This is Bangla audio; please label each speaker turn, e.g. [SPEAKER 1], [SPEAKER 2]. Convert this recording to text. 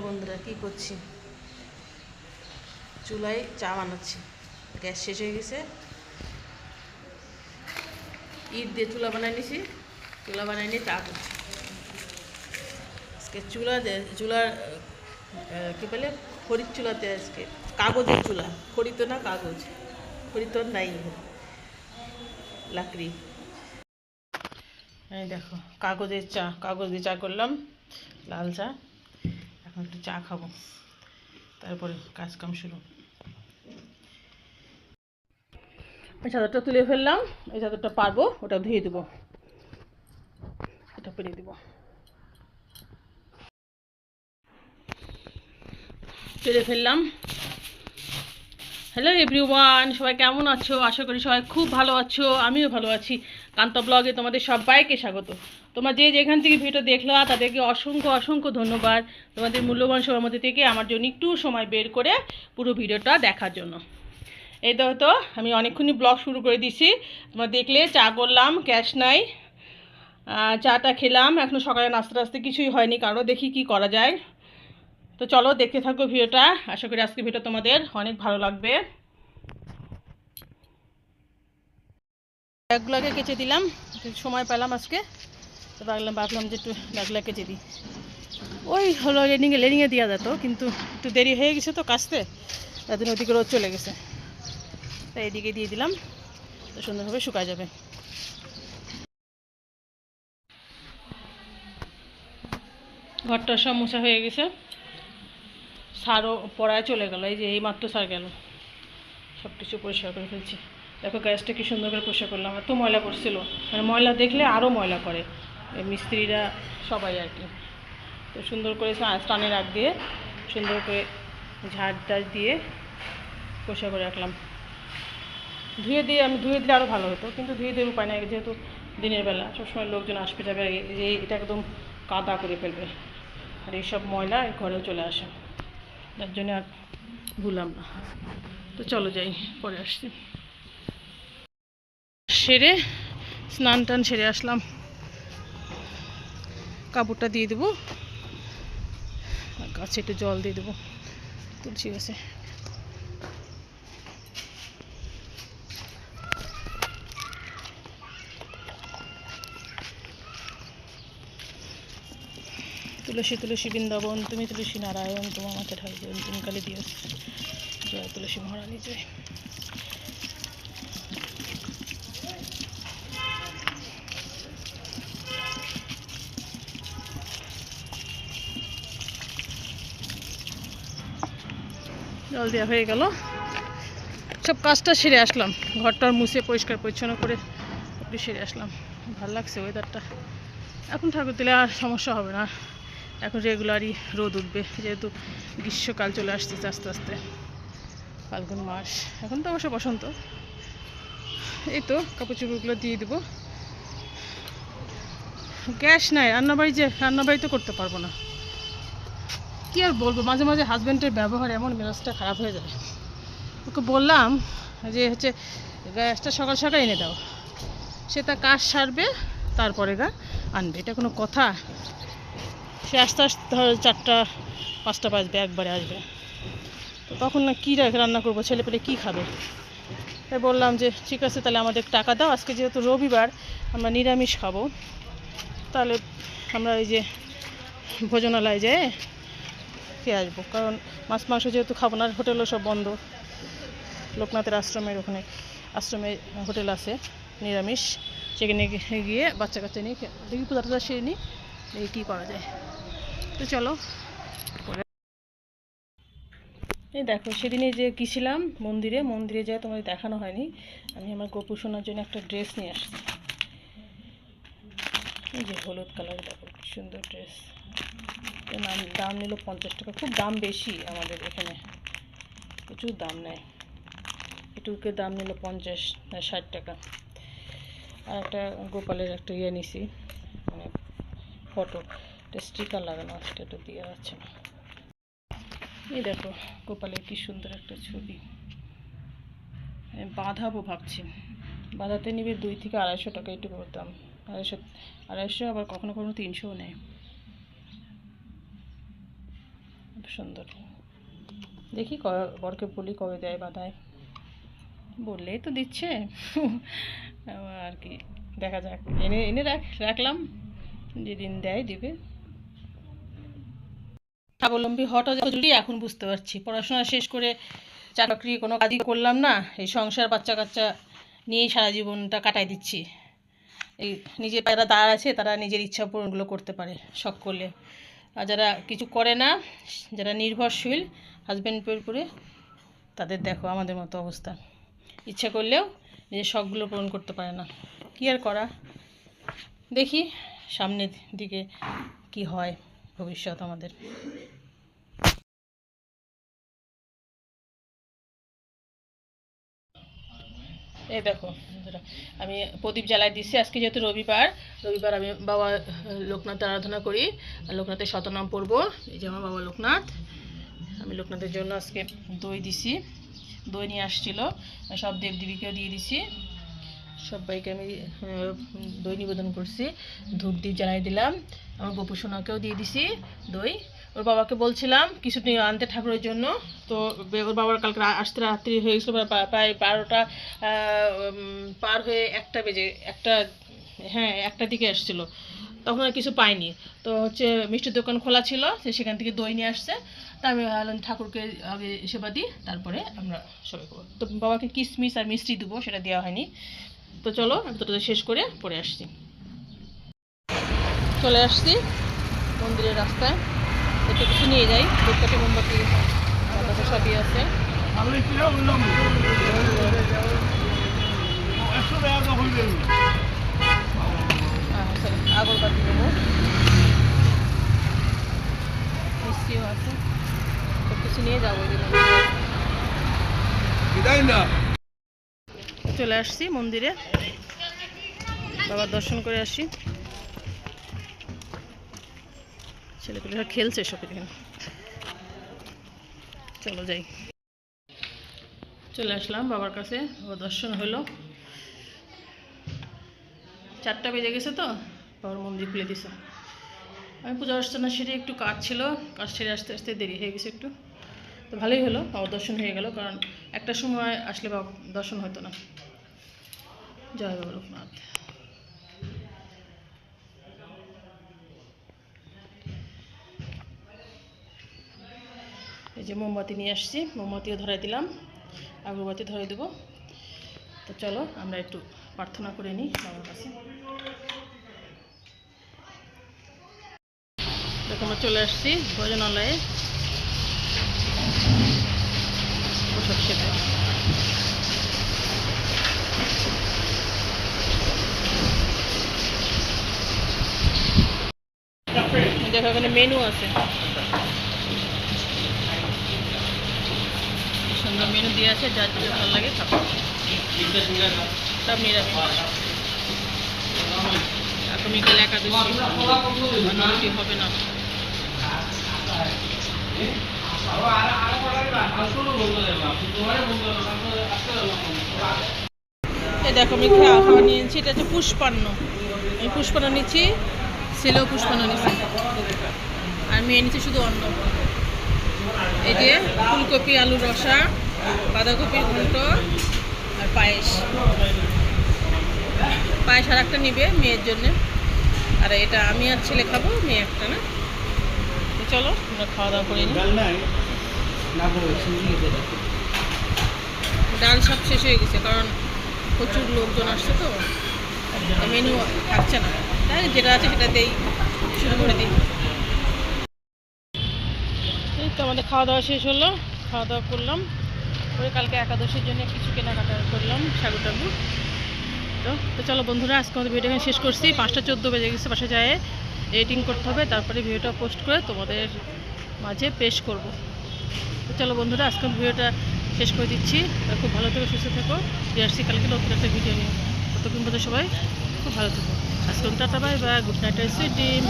[SPEAKER 1] বন্ধুরা, কি করছি? চুলায় চা বানাচ্ছি। গ্যাস শেষ হয়ে গেছে। ইট দিয়ে চুলা বানাই নিছি। চুলা বানাই নিয়ে চা করছি। আজকে চুলা চুলার কি বলে? খড়ির চুলাতে আজকে। কাগজের চুলা। খড়ি না কাগজ? খড়ি নাই লাকড়ি। এই দেখো, কাগজের চা। কাগজ দিয়ে চা করলাম। লাল চা। এখন একটু চা খাব। তারপরে কাজ কাম শুরু চাদরটা তুলে ফেললাম, এই চাদরটা পারব, ওটা ধুয়ে দেবো। এটা পেরে দেবো। পেরে ফেললাম। হ্যালো এভরিওয়ান সবাই কেমন আছো? আশা করি সবাই খুব ভালো আছো, আমিও ভালো আছি। কান্ত ব্লগে তোমাদের সবাইকে স্বাগত। তোমরা যে যেখান থেকে ভিডিও দেখল, তাদেরকে অসংখ্য অসংখ্য ধন্যবাদ তোমাদের মূল্যবান সময়ের মধ্যে থেকে আমার জন্য একটু সময় বের করে পুরো ভিডিওটা দেখার জন্য। এই তো তো, আমি অনেকক্ষণই ব্লগ শুরু করে দিছি। তোমরা দেখলে, চা করলাম ক্যাশ নাই চাটা খেলাম। এখনও সকালে নাস্তা টাস্তা কিছুই হয়নি, কারও দেখি কি করা যায়। তো চলো দেখতে থাকো ভিডিওটা। আশা করি আজকে ভিডিও তোমাদের অনেক ভালো লাগবে। ব্যাগগুলোকে কেচে দিলাম। সময় পেলাম আজকে। তো ভাবলাম ভাবলাম যে একটু ব্যাগগুলো কেচে দিই। ওই হলো রেডিংয়ে লেডিংয়ে দেওয়া যেত, কিন্তু একটু দেরি হয়ে গেছে তো কাচতে। জন্য ওদিকে রোদ চলে গেছে। তাই এদিকে দিয়ে দিলাম। তো সুন্দরভাবে শুকায় যাবে। ঘরটা সব মোছা হয়ে গেছে। সারও পড়ায় চলে গেল। এই যে এই মাত্র সার গেল। সব কিছু পরিষ্কার করে ফেলছি। দেখো গ্যাসটা কি সুন্দর করে পরিষ্কার করলাম, এত ময়লা করছিল মানে ময়লা দেখলে আরও ময়লা করে মিস্ত্রিরা সবাই আর কি। তো সুন্দর করে স্টানে রাখ দিয়ে সুন্দর করে ঝাড় টাড় দিয়ে পরিষ্কার করে রাখলাম। ধুয়ে দিয়ে আমি ধুয়ে দিলে আরও ভালো হতো, কিন্তু ধুয়ে দিয়ে উপায় নাই, যেহেতু দিনের বেলা। সবসময় লোকজন আসবে যাবে যে এটা একদম কাদা করে ফেলবে। আর এইসব ময়লা ঘরেও চলে আসে। যার জন্য আর ভুলাম না। তো চলো যাই, পরে আসছি। সেরে স্নান টান সেরে আসলাম। কাপড়টা দিয়ে দেবো। গাছে একটু জল দিয়ে দেবো। তুলসী গাছে তুলসী তুলসী বৃন্দাবন, তুমি তুলসী নারায়ণ, তোমার মাথা ঠাকুর তুমি কালী দিও। জয় তুলসী মহারানী, জয়। জল দেওয়া হয়ে গেল। সব কাজটা সেরে আসলাম। ঘরটা মুছে পরিষ্কার পরিচ্ছন্ন করে একটু সেরে আসলাম। ভালো লাগছে ওয়েদারটা এখন ঠাকুর দিলে আর সমস্যা হবে না। এখন রেগুলারই রোদ উঠবে, যেহেতু গ্রীষ্মকাল চলে আসতেছে আস্তে আস্তে। ফাল্গুন মাস। এখন তো অবশ্য বসন্ত। এই তো কাপড় চোপড়গুলো দিয়ে দেবো। গ্যাস নাই, রান্নাবাড়ি যে, রান্নাবাড়ি তো করতে পারব না। কি আর বলব? মাঝে মাঝে হাজব্যান্ডের ব্যবহার এমন মেজাজটা খারাপ হয়ে যায়। ওকে বললাম যে হচ্ছে, গ্যাসটা সকাল সকাল এনে দাও। সে তা কাজ সারবে, তারপরে গা আনবে। এটা কোনো কথা? সে আস্তে আস্তে ধরো চারটা, পাঁচটা বাজবে, একবারে আসবে। তো তখন না কী রান্না করব? ছেলে পেলে কী খাবে? তাই বললাম যে, ঠিক আছে, তাহলে আমাদের টাকা দাও। আজকে যেহেতু রবিবার, আমরা নিরামিষ খাব। তাহলে আমরা এই যে ভোজনালয়ে যেয়ে খেয়ে আসব। কারণ মাছ মাংস যেহেতু খাব না হোটেলও সব বন্ধ। লোকনাথের আশ্রমের ওখানে, আশ্রমে হোটেল আছে, নিরামিষ। সেখানে গিয়ে বাচ্চা কাচ্চা নিয়ে দেখি পূজা টুজা সেরে নিই, দেখি কী করা যায়। তো চলো। এই দেখো সেদিনে যে গিয়েছিলাম মন্দিরে মন্দিরে যায় তোমাদের দেখানো হয়নি। আমি আমার গোপু সোনার জন্য একটা ড্রেস নিয়ে আসছি। এই যে হলুদ কালার দেখো সুন্দর ড্রেস। নাম দাম নিল পঞ্চাশ টাকা। খুব দাম বেশি আমাদের এখানে। প্রচুর দাম নেয়। এটুকুকে দাম নিল পঞ্চাশ, না ষাট টাকা। আর একটা গোপালের একটা ইয়ে নিছি মানে ফটো। একটা স্টিকার লাগানো আছে এটা দিয়ে না। এই দেখো, গোপালের কি সুন্দর একটা ছবি। বাঁধাবো ভাবছি। বাঁধাতে নিবে দুই থেকে আড়াইশো টাকা এটুকু দাম। আড়াইশো আড়াইশো আবার কখনো কখনো তিনশোও নেয় খুব সুন্দর। দেখি বরকে বলি কবে দেয় বাধায় বললেই তো দিচ্ছে। আর কি, দেখা যাক। এনে এনে রাখ, রাখলাম। যেদিন দেয় দিবে। স্বাবলম্বী যত জরুরি, এখন বুঝতে পারছি। পড়াশোনা শেষ করে চাকরি কোনো কাজই করলাম না। এই সংসার বাচ্চা কাচ্চা নিয়েই সারা জীবনটা কাটাই দিচ্ছি। এই নিজের যারা দাঁড় আছে, তারা নিজের ইচ্ছা পূরণগুলো করতে পারে শখ করলে আর যারা কিছু করে না, যারা নির্ভরশীল হাজব্যান্ডের উপরে, তাদের দেখো আমাদের মতো অবস্থা। ইচ্ছা করলেও নিজের শখগুলো পূরণ করতে পারে না। কী আর করা? দেখি সামনের দিকে কি হয় ভবিষ্যৎ আমাদের। এই দেখো আমি প্রদীপ জ্বালাই দিচ্ছি আজকে যেহেতু রবিবার রবিবার আমি বাবা লোকনাথের আরাধনা করি। লোকনাথের শতনাম পড়ব। এই যে আমার বাবা লোকনাথ, আমি লোকনাথের জন্য আজকে দই দিছি। দই নিয়ে আসছিল সব দেবদেবীকেও দিয়ে দিছি। সবাইকে আমি দই নিবেদন করছি। ধূপ দ্বীপ জ্বালাই দিলাম। আমার গোপু সোনাকেও দিয়ে দিছি দই। ওর বাবাকে বলছিলাম কিছু আনতে ঠাকুরের জন্য। তো ওর বাবার কালকে আসতে রাত্রি হয়ে গেছিল প্রায়- বারোটা পার হয়ে একটা বেজে, একটা হ্যাঁ একটা দিকে আসছিল তখন আর কিছু পাইনি। তো হচ্ছে মিষ্টির দোকান খোলা ছিল, সে সেখান থেকে দই নিয়ে আসছে। তা আমি ভাবলাম ঠাকুরকে আগে সেবা দিই, তারপরে আমরা সবাই করব। তো বাবাকে কিশমিশ আর মিষ্টি দেবো, সেটা দেওয়া হয়নি। তো চলো, আমি তোটা শেষ করে পরে আসছি। চলে আসছি মন্দিরের রাস্তায়। একটু কিছু নিয়ে যাই। ধূপকাঠি মোমবাতি সবই আছে। আগরবাতি নেব মিষ্টিও আছে। সব কিছু নিয়ে যাব চলে আসছি মন্দিরে। বাবার দর্শন করে আসি। ছেলেপেলেরা খেলছে সব এখানে। চলো যাই। চলে আসলাম বাবার কাছে, বাবার দর্শন হলো। চারটা বেজে গেছে তো, বাবার মন্দির খুলে দিছে। আমি পূজা অর্চনা সেরে একটু কাজ ছিল, কাজ সেরে আসতে আসতে দেরি হয়ে গেছে একটু। তো ভালোই হলো, বাবার দর্শন হয়ে গেল, কারণ একটা সময় আসলে বাবা দর্শন হতো না। জয় বাবা লোকনাথ এই যে মোমবাতি নিয়ে আসছি, মোমবাতিও ধরাই দিলাম, আগরবাতি ধরাই দেবো। তো চলো, আমরা একটু প্রার্থনা করে নিই বাবার কাছে। দেখো, আমরা চলে আসছি ভোজনালয়ে। প্রসাদ খেতে। দেখো, এখানে মেনু আছে। সুন্দর মেনু দিয়ে আছে, যার যেটা ভালো লাগে খাব। সব নিরামিষ। আগামীকাল একাদশী। হবে না। দেখো, আমি খাওয়া খাওয়া নিয়েছি, এটা হচ্ছে পুষ্পান্ন। আমি পুষ্পান্ন নিচ্ছি ছেলেও পুষ্পান্ন নিচ্ছি। আর মেয়ে নিচ্ছি শুধু অন্ন। এই যে ফুলকপি আলু রসা। বাঁধাকপির ঘন্ট আর পায়েস। পায়েস আর একটা নিবে মেয়ের জন্য। আর এটা আমি আর ছেলে খাব, মেয়ে একটা না। চলো, আমরা খাওয়া দাওয়া করে ডাল সব শেষ হয়ে গেছে, কারণ প্রচুর লোকজন আসছে তো। মেনু থাকছে না। তাই যেটা আছে সেটাতেই শুরু করে দিই। তো আমাদের খাওয়া দাওয়া শেষ হলো, খাওয়া দাওয়া করলাম। করে কালকে একাদশীর জন্য কিছু কেনাকাটা করলাম সাগু টাগু তো তো চলো বন্ধুরা, আজকে আমাদের ভিডিও শেষ করছি। পাঁচটা চোদ্দ বেজে গেছে বাসা যায় এডিটিং করতে হবে, তারপরে ভিডিওটা পোস্ট করে তোমাদের মাঝে পেশ করব। তো চলো বন্ধুরা, আজকে আমি ভিডিওটা শেষ করে দিচ্ছি। খুব ভালো থেকো, সুস্থ থেকো। আসছি কালকে নতুন একটা ভিডিও নিয়ে। ততক্ষণ পর্যন্ত সবাই খুব ভালো থেকো। আজকে tata bye bye good night sweet dream